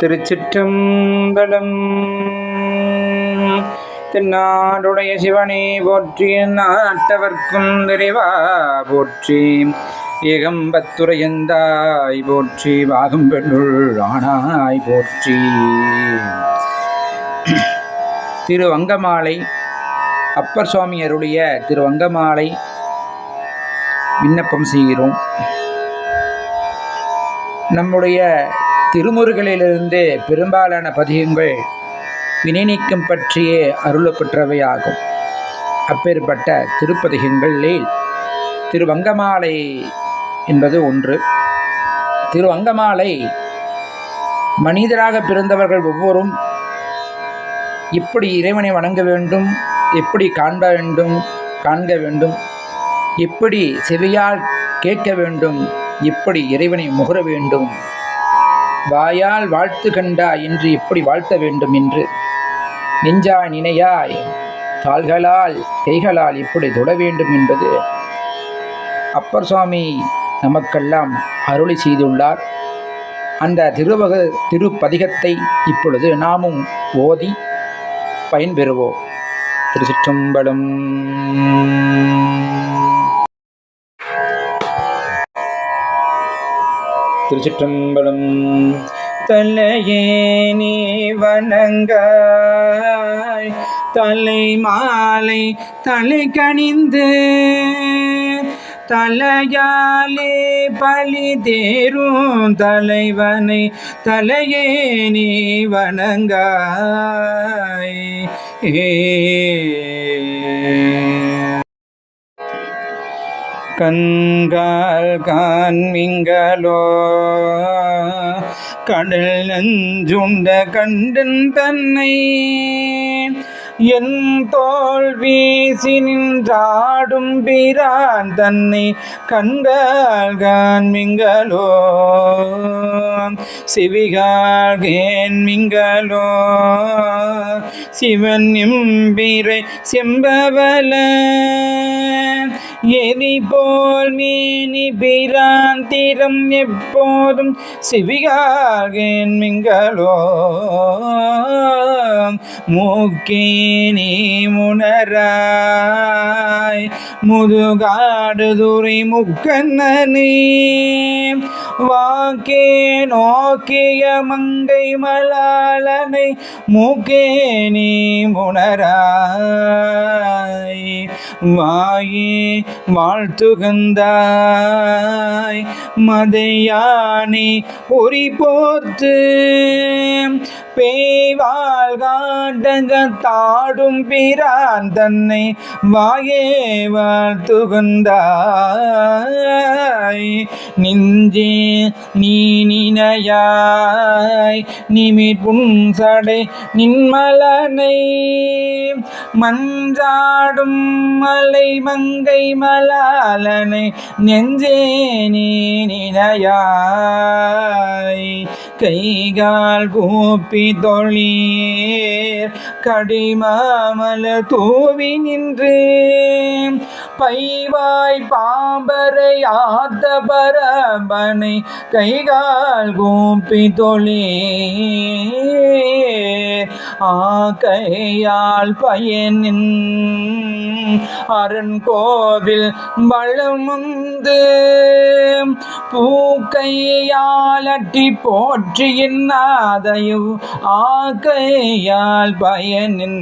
திருச்சிற்றம்பலம். தென்னாடுடைய சிவனே போற்றி நாட்டவர்க்கும் நிறைவா போற்றி. ஏகம்பத்துரையந்தாய் போற்றி வாகும் பெண்ணுள் ஆனாய் போற்றி. திருவங்கமாலை அப்பர் சுவாமி அருளிய திருவங்கமாலை விண்ணப்பம் செய்கிறோம். நம்முடைய திருமுருகளிலிருந்தே பெரும்பாலான பதிகங்கள் வினை நீக்கம் பற்றியே அருளப்பெற்றவையாகும். அப்பேற்பட்ட திருப்பதிகங்களில் திருவங்கமாலை என்பது ஒன்று. திருவங்கமாலை மனிதராக பிறந்தவர்கள் ஒவ்வொரும் எப்படி இறைவனை வணங்க வேண்டும் எப்படி காண்ப வேண்டும் காண்க வேண்டும் எப்படி செவியால் கேட்க வேண்டும் எப்படி இறைவனை முகர வேண்டும். வாயால் வாழ்த்துகண்டா என்று எப்படி வாழ்த்த வேண்டும் என்று. நெஞ்சா நினையாய் கால்களால் கைகளால் இப்படி தொட வேண்டும் என்பது. அப்பர் சுவாமி நமக்கெல்லாம் அருளி செய்துள்ளார். அந்த திருவக திருப்பதிகத்தை இப்பொழுது நாமும் ஓதி பயன்பெறுவோம். திருச்சிற்றம்பலம். திருச்சிற்றம்பலம். தலையே நீ வணங்காய். தலை மாலை தலை கணிந்து தலையாலே பலி தேரும். தலைவனை தலையே நீ வணங்காய். ஏ கண்கால் காண்மிங்களோ? கடல் நஞ்சுண்ட கண்டன் தன்னை என் தோல் வீசி நின்றாடும் பிரான் தன்னை கண்கால் காண்மிங்களோ? சிவிகால் கேன்மிங்களோ சிவன் எம்பிரை செம்பவல எரி போல் மீனி பிராந்திரம் எப்போதும் சிவிகாகேன் மிங்களோ. மூக்கே நீ முனராய் முதுகாடுதுறை முக்கண்ணனே வாக்கே நோக்கிய மங்கை மலாலனை மூக்கே நீ முனராய். வாயே வாழ்த்துகந்தாய் மதையானே பொறி போர்த்து பேய்வாள் காண்டங்க பிரான் தன்னை வாயே வாழ்த்துகந்தாய். நின்றே நீ நினையாய் நிமிர் புன்சடை நின்மலனை. மன்றாடும் மலை மங்கை மலாலனை நெஞ்சே நீ நினையாய். கைகால் கூப்பி தொழீர் கடிமாமல தூவி நின்று பைவாய் பாம்பரை ஆத்த பரம்பனை கைகால் கூப்பி தொழீர் ஆக்கையால் பயனின் அரண் கோவில் வளமுந்து பூக்கையால் அட்டி போற்றியின் நாதையு ஆக்கையால் பயனின்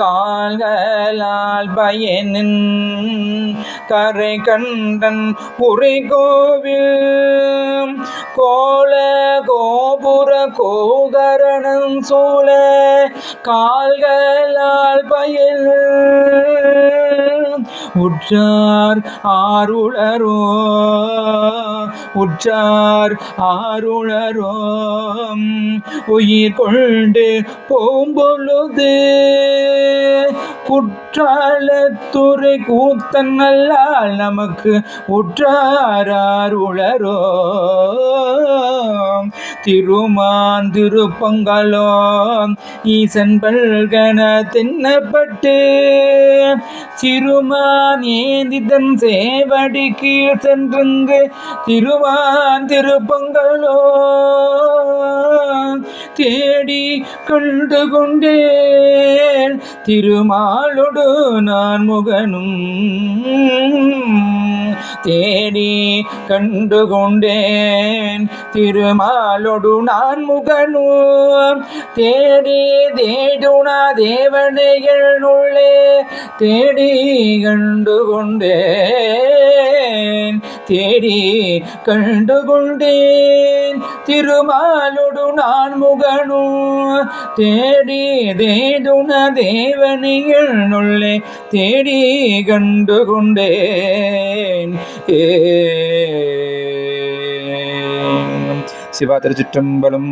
கால்களால் பயனின் கரை கண்டன் உரை கோவில். கோல கோபுர கோகரணம் சூழ கால்களால் பயன் உற்றார் ஆருளரோ உற்றார் ஆருளரோம் உயிர் கொண்டு போம்பொழுது குற்றாலத்துறை கூத்தன் அல்லால் நமக்கு உற்றார் ஆருளரோ. திருமான் திருப்பங்களோ ஈசன் பல்கன தின்னப்பட்டு சிறுமான் ஏந்திதன் சேவடி கீழ் சென்றுங்கு திருமான் திருப்பங்களோ தேடி கண்டு கொண்டே திருமாலொடு நான் முகனும் தேடி கண்டு கொண்டேன் திருமாலொடு நான் முகனும் தேடி தேடுனா தேவனைகள் உள்ளே தேடி கண்டு கொண்டேன் தேடி கண்டு கொண்டேன் திருமாலொடு நான் முகனும் தேடி தேடுன தேவனிகள் தேடி கண்டு கொண்டேன் ஏ. சிவா திருச்சிற்றம்பலம்.